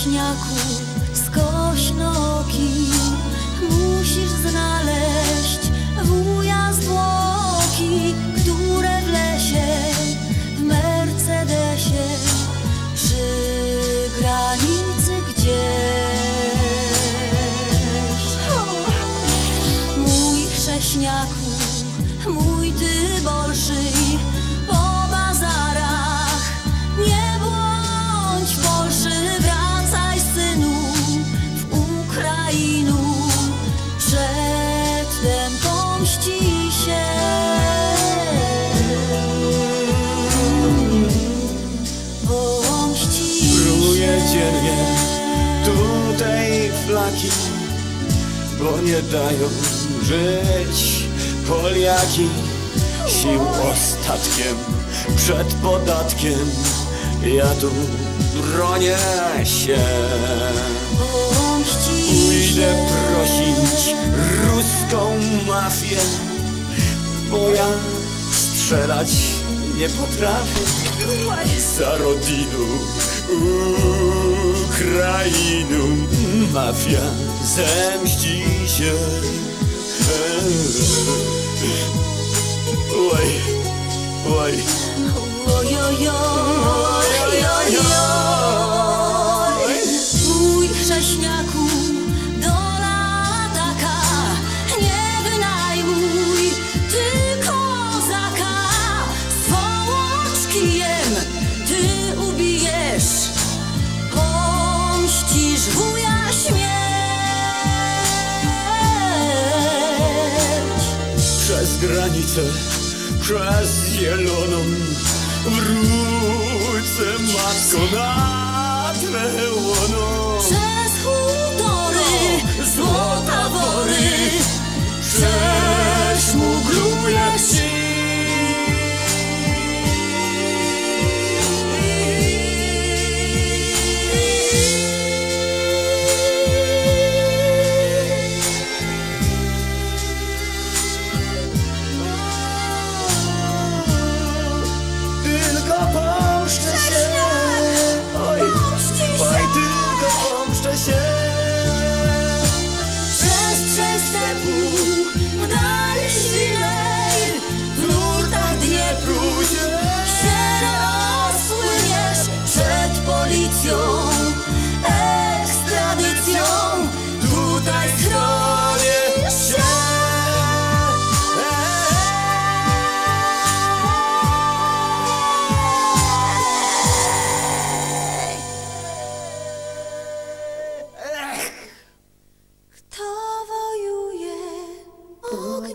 wieśniaku skośnoki musisz znaleźć wuja zwłoki, które w lesie w Mercedesie przy granicy gdzieś. Mój chrześniaku, mój ty bolszyj, bo nie dają żyć. Poliaki sił ostatkiem przed podatkiem Ja tu bronię się. Pójdę prosić ruską mafię Bo ja strzelać nie potrafię. Za rodinu Ukrainu Mafia zemści się. Oj, oj. Mój chrześniaku, granicę, przez zieloną Wrócę matko na twe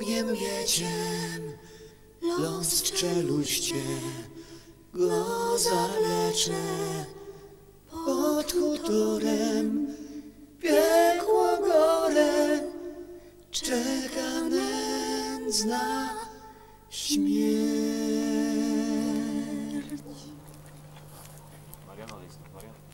ogniem mieczem, los w czeluście go zaleczę. Pod hutorem piekło gore, czeka nędzna śmierć. Mariano, jest Mariano.